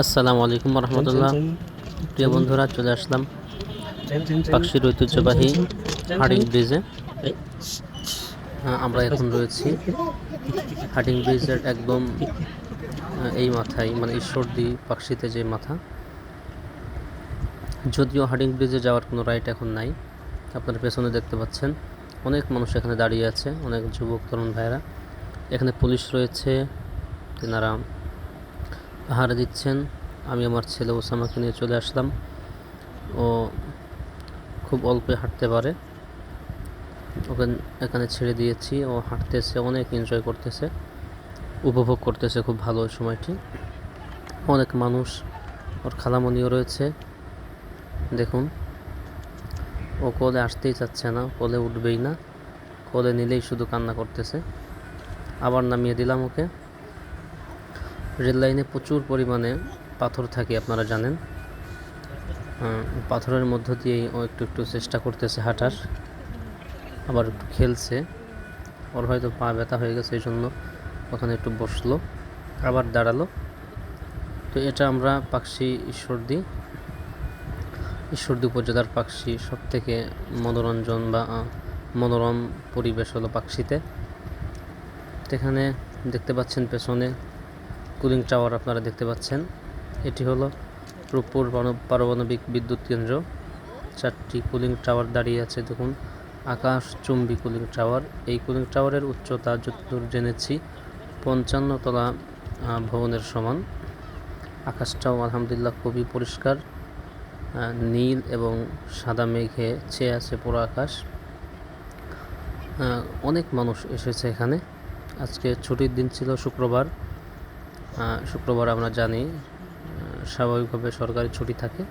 আসসালামু আলাইকুম রহমতুল্লাহ প্রিয় বন্ধুরা চলে আসলাম পাখির ঐতিহ্যবাহী হার্ডিং ব্রিজে। আমরা এখন রয়েছি হার্ডিং ব্রিজের একদম এই মাথায় মানে ঈশ্বরদী পাকশিতে যে মাথা। যদিও হার্ডিং ব্রিজে যাওয়ার কোনো রাইট এখন নাই আপনারা পেছনে দেখতে পাচ্ছেন অনেক মানুষ এখানে দাঁড়িয়ে আছে অনেক যুবক তরুণ ভাইয়েরা। এখানে পুলিশ রয়েছে তেনারা আহার দিচ্ছেন। আমি আমার ছেলে ওসামাকে নিয়ে চলে আসলাম। ও খুব অল্পে হাঁটতে পারে। ওকে এখানে ছেড়ে দিয়েছি। ও হাঁটতেছে, অনেক এনজয় করতেছে, উপভোগ করতেছে খুব ভালো ওই সময়টি। অনেক মানুষ, ওর খালামণিও রয়েছে। দেখুন, ও কোলে আসতেই চাচ্ছে না, কোলে উঠবেই না। কোলে নিলেই শুধু কান্না করতেছে। আবার নামিয়ে দিলাম ওকে। রেল লাইনে প্রচুর পরিমাণে পাথর থাকে, আপনারা জানেন। পাথরের মধ্য দিয়েই ও একটু একটু চেষ্টা করতেছে হাঁটার, আবার একটু খেলছে। ওর হয়তো পা ব্যথা হয়ে গেছে, এই জন্য ওখানে একটু বসল, আবার দাঁড়াল। তো এটা আমরা পাকশি ঈশ্বরদী ঈশ্বরদী উপজেলার পাকশি সব থেকে মনোরঞ্জন বা মনোরম পরিবেশ হলো পাকশিতে। এখানে দেখতে পাচ্ছেন পেছনে কুলিং টাওয়ার আপনারা দেখতে পাচ্ছেন। এটি হলো রূপপুর পারমাণবিক বিদ্যুৎ কেন্দ্র। চারটি কুলিং টাওয়ার দাঁড়িয়ে আছে দেখুন। আকাশ চুম্বী কুলিং টাওয়ার। এই কুলিং টাওয়ারের উচ্চতা যতদূর জেনেছি পঞ্চান্ন তলা আহ, ভবনের সমান। আকাশটাও আলহামদুলিল্লাহ খুবই পরিষ্কার নীল এবং সাদা মেঘে ছেয়ে আছে পুরো আকাশ। অনেক মানুষ এসেছে এখানে। আজকে ছুটির দিন ছিল শুক্রবার। শুক্রবার আমরা জানি স্বাভাবিকভাবে সরকারি ছুটি থাকে।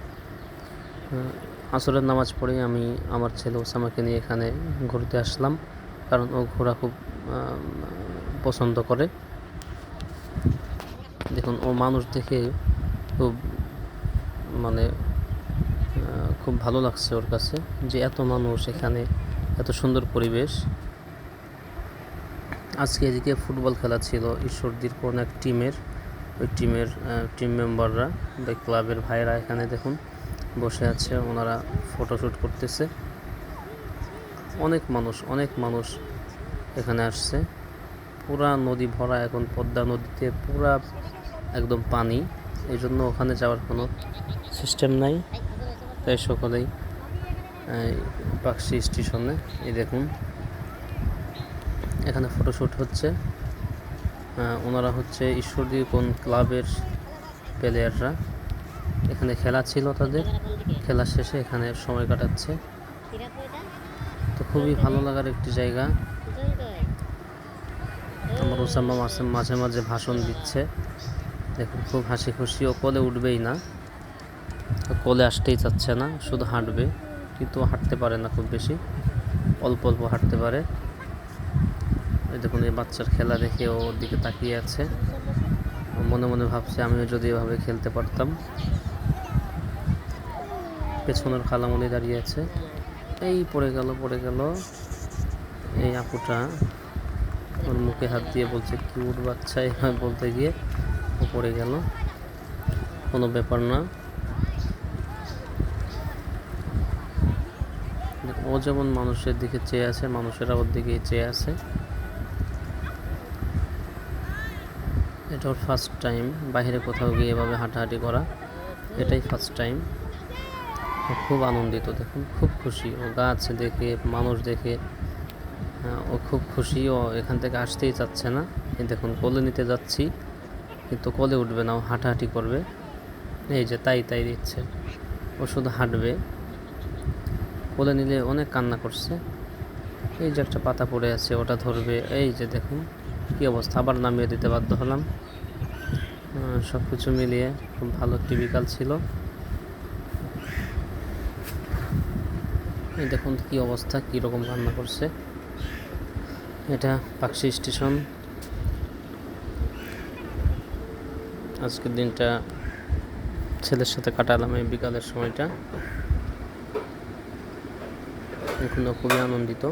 আসরের নামাজ পড়ে আমি আমার ছেলে ওসামাকে নিয়ে এখানে ঘুরতে আসলাম, কারণ ও ঘোরা খুব পছন্দ করে। দেখুন, ও মানুষ দেখে খুব মানে খুব ভালো লাগছে ওর কাছে যে এত মানুষ এখানে, এত সুন্দর পরিবেশ। আজকে এদিকে ফুটবল খেলা ছিল, ঈশ্বরদীর কোন এক টিমের। টিমের টিম মেম্বাররা বা ক্লাবের ভাইরা এখানে দেখুন, বসে আছে, ওনারা ফটোশ্যুট করতেছে। অনেক মানুষ অনেক মানুষ এখানে আসছে। পুরা নদী ভরা এখন, পদ্মা নদীতে পুরা একদম পানি। এই জন্য ওখানে যাওয়ার কোনো সিস্টেম নাই। তাই সকলেই পাকশি স্টেশনে, এই দেখুন, এখানে ফটোশ্যুট হচ্ছে। ওনারা হচ্ছে ঈশ্বরদী কোন ক্লাবের প্লেয়াররা এখানে খেলা ছিল তাদের। খেলা শেষে এখানে সময় কাটাচ্ছে। তো খুবই ভালো লাগার একটি জায়গা। আমার ওসাম্মা মাঝে মাঝে ভাষণ দিচ্ছে। দেখুন, খুব হাসি খুশি ও কোলে উঠবেই না। কোলে আসতেই চাচ্ছে না, শুধু হাঁটবে। কিন্তু হাঁটতে পারে না খুব বেশি। অল্প অল্প হাঁটতে পারে। এই দেখুন, এই বাচ্চার খেলা দেখে ওর দিকে তাকিয়ে আছে। মনে মনে ভাবছে, আমিও যদি এভাবে খেলতে পারতাম। পেছনের খালামুনি দাঁড়িয়ে আছে। এই পড়ে গেল পড়ে গেল। এই আপুটা ওর মুখে হাত দিয়ে বলছে, কিউট বাচ্চা, এভাবে বলতে গিয়ে ও পড়ে গেল। কোনো ব্যাপার না। ও যেমন মানুষের দিকে চেয়ে আছে, মানুষেরা ওর দিকে চেয়ে আছে। এটা ওর ফার্স্ট টাইম বাইরে কোথাও গিয়ে এভাবে হাঁটাহাঁটি করা এটাই ফার্স্ট টাইম খুব আনন্দিত দেখুন খুব খুশি। ও গাছ দেখে মানুষ দেখে। আহ, ও খুব খুশি। ও এখান থেকে আসতেই চাচ্ছে না। দেখুন কোলে নিতে যাচ্ছি কিন্তু কোলে উঠবে না ও হাঁটাহাঁটি করবে। এই যে তাই তাই দিচ্ছে। ও শুধু হাঁটবে। কোলে নিলে অনেক কান্না করছে। এই যে একটা পাতা পড়ে আছে ওটা ধরবে। এই যে দেখুন কী অবস্থা? আবার নামিয়ে দিতে বাধ্য হলাম। সব কিছু মিলিয়ে খুব ভালো একটি বিকাল ছিল। এই দেখুন কী অবস্থা, কী রকম রান্না করছে। এটা পাকশি স্টেশন। আজকের দিনটা ছেলের সাথে কাটালাম এই বিকালের সময়টা। এখনও খুবই আনন্দিত।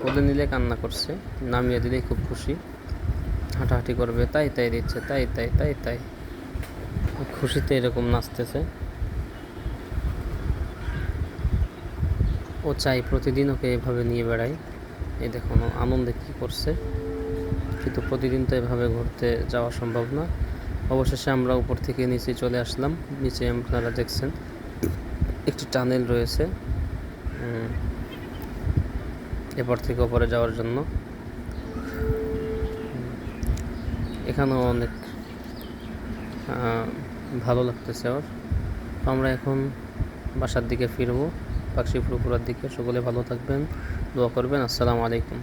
কোলে নিলে কান্না করছে, নামিয়ে দিলেই খুব খুশি। হাঁটাহাঁটি করবে, তাই তাই দিচ্ছে, তাই তাই তাই তাই। খুশিতে এরকম নাচতেছে। ও চাই প্রতিদিন ওকে এভাবে নিয়ে বেড়াই। এ দেখুন আনন্দে কী করছে। কিন্তু প্রতিদিন তো এভাবে ঘুরতে যাওয়া সম্ভব না। অবশেষে আমরা উপর থেকে নিচে চলে আসলাম। নিচে আপনারা দেখছেন, একটি টানেল রয়েছে। এপার থেকে ওপরে যাওয়ার জন্য। এখানেও অনেক ভালো লাগতেছে আমার। তো আমরা এখন বাসার দিকে ফিরবো পাখি ফুরফুরার দিকে। সকলে ভালো থাকবেন, দোয়া করবেন। আসসালামু আলাইকুম।